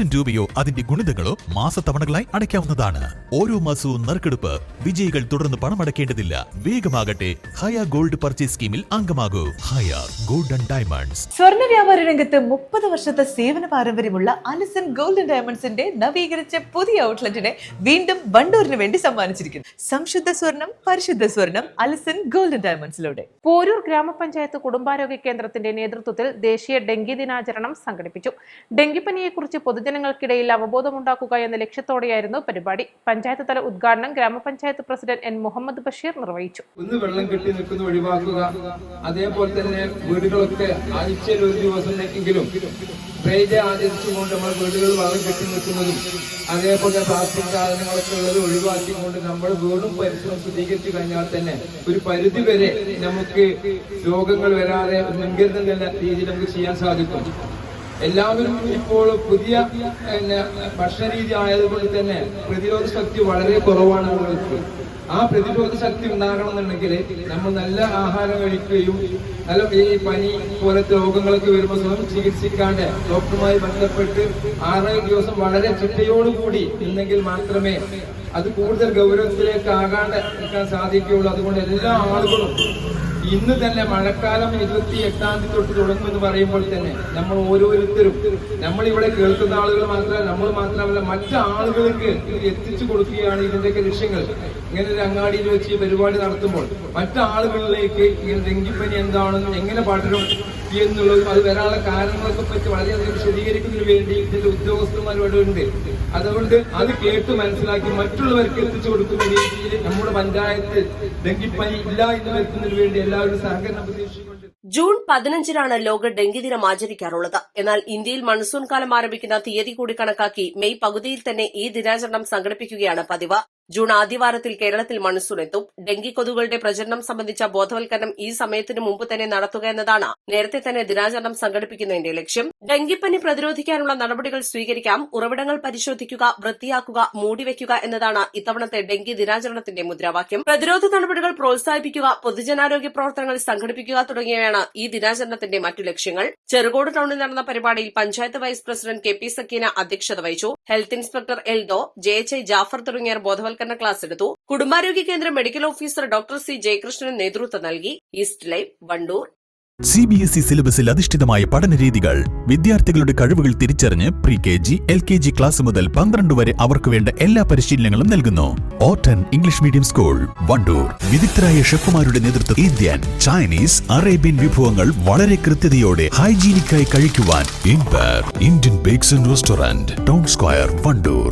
ആയിരം രൂപയോ അതിന്റെ ഗുണിതങ്ങളോ മാസത്തവണകളായി അടയ്ക്കാവുന്നതാണ്. ഓരോ മാസവും നറുക്കെടുപ്പ് വിജയികൾ തുടർന്ന് പണമടയ്ക്കേണ്ടതില്ല വേഗമാകട്ടെ ഹയ ഗോൾഡ് പർച്ചേസ് സ്കീമിൽ അംഗമാകൂ. Haya gold and diamonds. സ്വർണ വ്യാപാര രംഗത്ത് മുപ്പത് വർഷത്തെ സേവന പാരമ്പര്യമുള്ള അലിസൺ ഗോൾഡൻ ഡയമണ്ട്സിന്റെ നവീകരിച്ച പുതിയ ഔട്ട്ലെറ്റിനെ വീണ്ടും വണ്ടൂരിന് വേണ്ടി സമ്മാനിച്ചിരിക്കുന്നു. സംശുദ്ധ സ്വർണം പരിശുദ്ധ സ്വർണം അലിസൺ ഗോൾഡൻ ഡയമണ്ട്സിലൂടെ. പോരൂർ ഗ്രാമപഞ്ചായത്ത് കുടുംബാരോഗ്യ കേന്ദ്രത്തിന്റെ നേതൃത്വത്തിൽ ദേശീയ ഡെങ്കി ദിനാചരണം സംഘടിപ്പിച്ചു. ഡെങ്കിപ്പനിയെക്കുറിച്ച് പൊതുജനങ്ങൾക്കിടയിൽ അവബോധമുണ്ടാക്കുക എന്ന ലക്ഷ്യത്തോടെയായിരുന്നു പരിപാടി. പഞ്ചായത്ത് തല ഉദ്ഘാടനം ഗ്രാമപഞ്ചായത്ത് പ്രസിഡന്റ് എൻ മുഹമ്മദ് ബഷീർ നിർവഹിച്ചു. ഒന്ന് വെള്ളം കെട്ടി നിൽക്കുന്ന ഒഴിവാക്കുക. അതേപോലെ തന്നെ വീടുകളൊക്കെ ആഴ്ചയിൽ ഒരു ഡ്രെയിനേജ് ആചരിച്ചുകൊണ്ട് നമ്മൾ വീടുകൾ വെള്ളം കെട്ടി നിൽക്കുന്നതും അതേപോലെ പ്ലാസ്റ്റിക് സാധനങ്ങളൊക്കെ ഉള്ളത് ഒഴിവാക്കിക്കൊണ്ട് നമ്മൾ വീടും പരിസരം ശുദ്ധീകരിച്ചു കഴിഞ്ഞാൽ തന്നെ ഒരു പരിധി വരെ നമുക്ക് രോഗങ്ങൾ വരാതെ രീതിയിൽ നമുക്ക് ചെയ്യാൻ സാധിക്കും. എല്ലാവരും ഇപ്പോൾ പുതിയ ഭക്ഷണരീതി ഭക്ഷണ രീതി ആയതുകൊണ്ട് തന്നെ പ്രതിരോധ ശക്തി വളരെ കുറവാണ് ആളുകൾക്ക് ആ പ്രതിരോധ ശക്തി ഉണ്ടാകണമെന്നുണ്ടെങ്കിൽ നമ്മൾ നല്ല ആഹാരം കഴിക്കുകയും നല്ല ഈ പനി പോലത്തെ രോഗങ്ങളൊക്കെ വരുമ്പോൾ സ്വയം ചികിത്സിക്കാണ്ട് ഡോക്ടറുമായി ബന്ധപ്പെട്ട് ആറേഴ് ദിവസം വളരെ ചിട്ടയോടുകൂടി നിന്നെങ്കിൽ മാത്രമേ അത് കൂടുതൽ ഗൗരവത്തിലേക്ക് ആകാണ്ട് നിൽക്കാൻ സാധിക്കുകയുള്ളൂ. അതുകൊണ്ട് എല്ലാ ആളുകളും ഇന്ന് തന്നെ മഴക്കാലം ഇരുപത്തി എട്ടാം തീയതി തൊട്ട് തുടങ്ങുമെന്ന് പറയുമ്പോൾ തന്നെ നമ്മൾ ഓരോരുത്തരും നമ്മൾ ഇവിടെ കേൾക്കുന്ന ആളുകൾ മാത്രമല്ല നമ്മൾ മാത്രമല്ല മറ്റു ആളുകൾക്ക് ഇത് എത്തിച്ചു കൊടുക്കുകയാണ് ഇതിന്റെയൊക്കെ ലക്ഷ്യങ്ങൾ. ഇങ്ങനെ ഒരു അങ്ങാടിയിൽ വെച്ച് ഈ പരിപാടി നടത്തുമ്പോൾ മറ്റു ആളുകളിലേക്ക് ഈ ഡെങ്കിപ്പനി എന്താണെന്നും എങ്ങനെ പടരും എന്നുള്ളതും അത് വരാനുള്ള കാരണങ്ങളൊക്കെ പറ്റി വളരെയധികം വിശദീകരിക്കുന്നതിന് വേണ്ടി ഇതിന്റെ ഉദ്യോഗസ്ഥന്മാരോടുണ്ട് അതുകൊണ്ട് അത് കേട്ട് മനസ്സിലാക്കി മറ്റുള്ളവർക്ക് എത്തിച്ചു കൊടുക്കുന്ന രീതിയിൽ നമ്മുടെ പഞ്ചായത്ത് ഡെങ്കിപ്പനി ഇല്ല എന്ന് വരുത്തുന്നതിന് വേണ്ടി എല്ലാവരും സഹകരണം പ്രതീക്ഷിച്ചുകൊണ്ട് ജൂൺ പതിനഞ്ചിനാണ് ലോക ഡെങ്കി ദിനം ആചരിക്കാറുള്ളത്. എന്നാൽ ഇന്ത്യയിൽ മൺസൂൺ കാലം ആരംഭിക്കുന്ന തീയതി കൂടി കണക്കാക്കി മെയ് പകുതിയിൽ തന്നെ ഈ ദിനാചരണം സംഘടിപ്പിക്കുകയാണ് പതിവ്. ജൂൺ ആദ്യവാരത്തിൽ കേരളത്തിൽ മൺസൂൺ എത്തും ഡെങ്കി കൊതുകുകളുടെ പ്രചരണം സംബന്ധിച്ച ബോധവൽക്കരണം ഈ സമയത്തിന് മുമ്പ് തന്നെ നടത്തുക എന്നതാണ് നേരത്തെ തന്നെ ദിനാചരണം സംഘടിപ്പിക്കുന്നതിന്റെ ലക്ഷ്യം. ഡെങ്കിപ്പനി പ്രതിരോധിക്കാനുള്ള നടപടികൾ സ്വീകരിക്കാം ഉറവിടങ്ങൾ പരിശോധിക്കുക വൃത്തിയാക്കുക മൂടിവെക്കുക എന്നതാണ് ഇത്തവണത്തെ ഡെങ്കി ദിനാചരണത്തിന്റെ മുദ്രാവാക്യം. പ്രതിരോധ നടപടികൾ പ്രോത്സാഹിപ്പിക്കുക പൊതുജനാരോഗ്യ പ്രവർത്തനങ്ങൾ സംഘടിപ്പിക്കുക തുടങ്ങിയവയാണ് ഈ ദിനാചരണത്തിന്റെ മറ്റു ലക്ഷ്യങ്ങൾ. ചെറുകോട് ടൌണിൽ നടന്ന പരിപാടിയിൽ panchayat vice president K P Sakeena അധ്യക്ഷത വഹിച്ചു. Health inspector Eldo J H I Jafar തുടങ്ങിയവർ ബോധവൽക്കരണ ക്ലാസ് എടുത്തു. കുടുംബാരോഗ്യ കേന്ദ്ര മെഡിക്കൽ ഓഫീസർ ഡോക്ടർ സി ജയകൃഷ്ണന് നേതൃത്വം നൽകി. East life Wandoor. C B S E സിലബസിൽ അധിഷ്ഠിതമായ പഠന രീതികൾ വിദ്യാർത്ഥികളുടെ കഴിവുകൾ തിരിച്ചറിഞ്ഞ് pre K G L K G class മുതൽ പന്ത്രണ്ട് വരെ അവർക്ക് വേണ്ട എല്ലാ പരിശീലനങ്ങളും നൽകുന്നു. ഓട്ടൻ ഇംഗ്ലീഷ് മീഡിയം സ്കൂൾ വണ്ടൂർ. വിദഗ്ധരായ ഷെഫുമാരുടെ നേതൃത്വം ഇന്ത്യൻ ചൈനീസ് അറേബ്യൻ വിഭവങ്ങൾ വളരെ കൃത്യതയോടെ ഹൈജീനിക്കായി കഴിക്കുവാൻ Indian bakes and restaurant town square Wandoor.